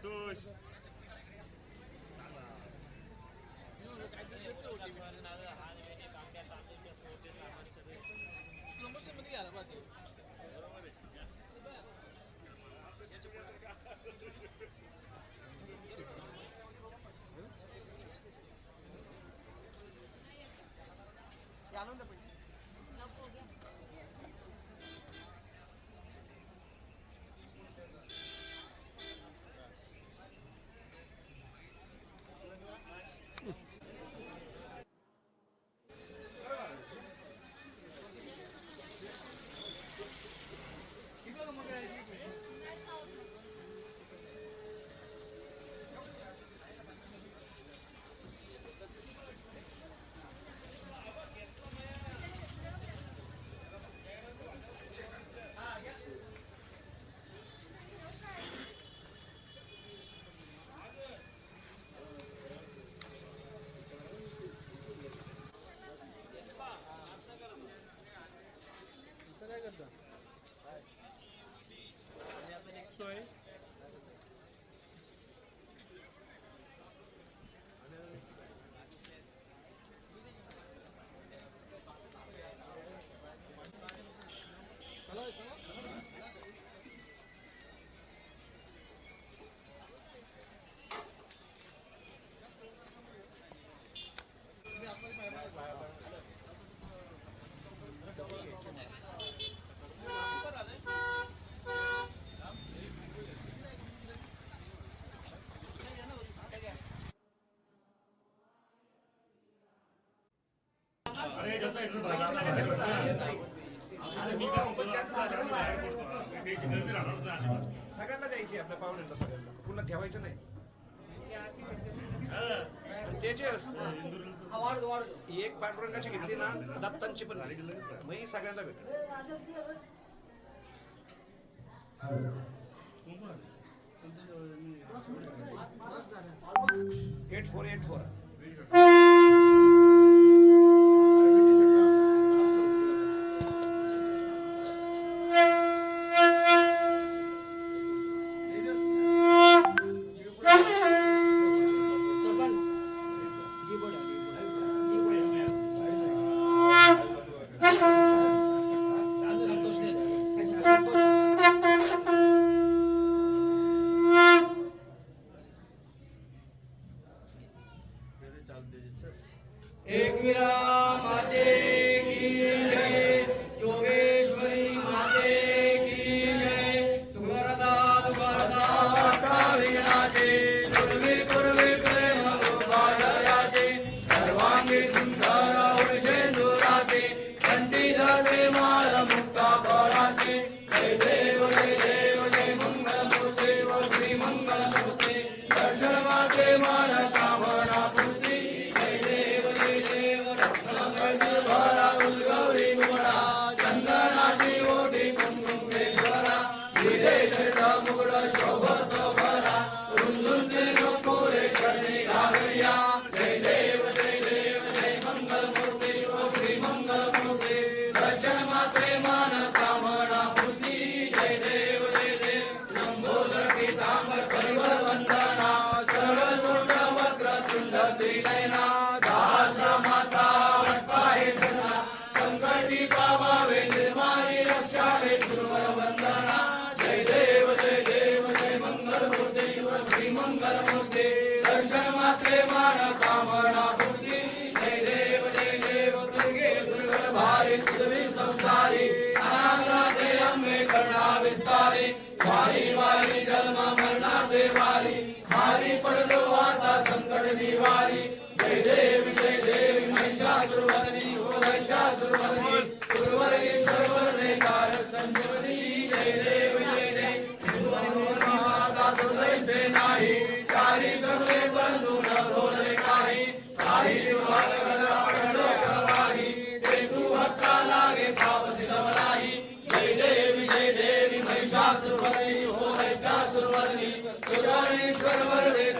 todos. सगळ्यांना द्यायची आपल्या पाहुण्यांना सगळ्यांना. कुणाला ठेवायचं नाही. तेजस एक पांडुरंगाची घेतली ना दत्तांची पण मी सगळ्यांना भेट eight four eight four. Hadi Mangal Murti दर्शन मात्रे मान कामना पूर्ती। जय देव जय देव दुर्गे दुर्गल भारी तुझी संसारी। अनागनाथे अम्बे करुणा विस्तारी। वारी वारी जन्म मरणाचे वारी। भारी पडलो आता संकट निवारी। जय देव जय देव महिषासुरवदनी हो महिषासुरवदनी।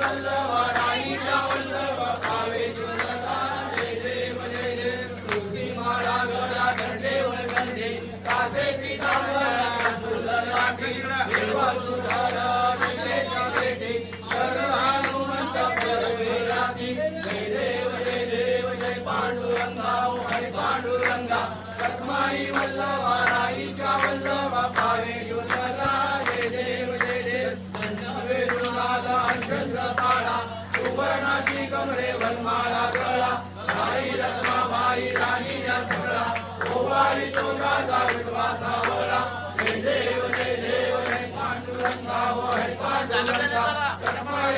वल्लवार माळा विषय कंठर काळा देहरी ज्वाळा राणी या सगळा ओवाळी तोंडाचा मागे तुझोळा जय देव जय देव जय शिवशंकराव स्वामी सजारा आरती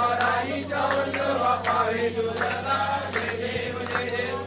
ओ बाळू आवर्ती पावे बाळू जय देव जय देव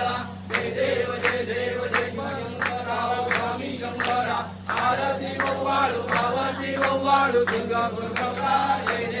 दुर्गा गुरुगौरा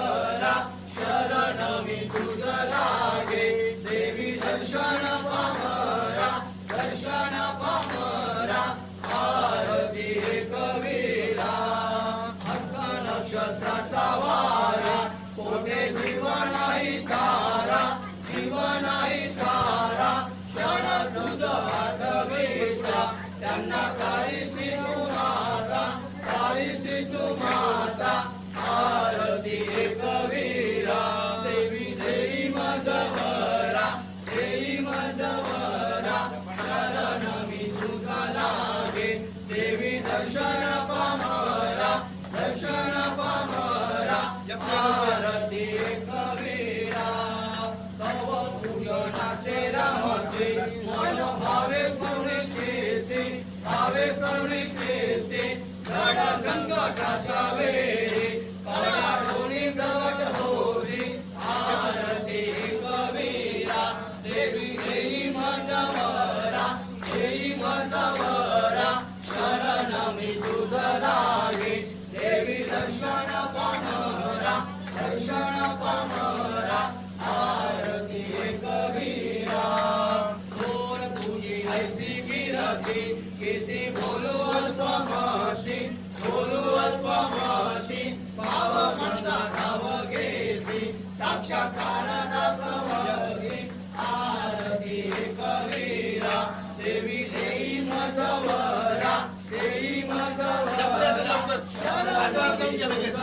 لا تركم جلجت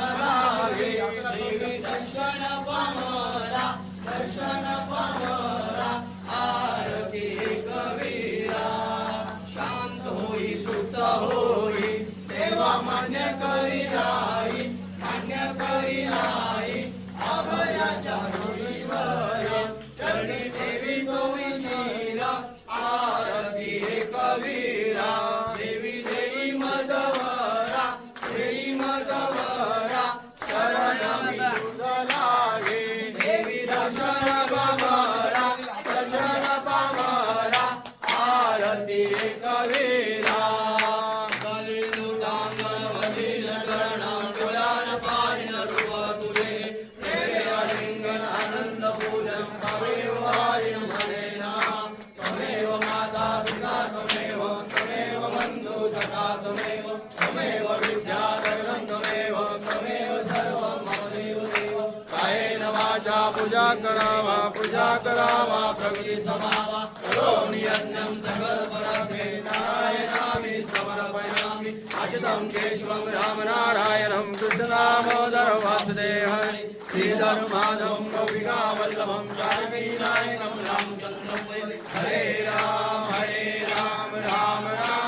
त्वमेव त्वमेव विद्याधरणं त्वमेव त्वमेव सर्वं मम देवदेव कायेन वाचा पूजा करावा पूजा करावा प्रकृति समावा करोमि यज्ञं सकलपरमे नारायणामि समर्पयामि अचितं केशवं रामनारायणं कृष्णनामोदर वासुदेवाय श्रीधर्माधवं गोपिकावल्लभं जानकीनायकं रामचन्द्रं हरे राम हरे राम राम राम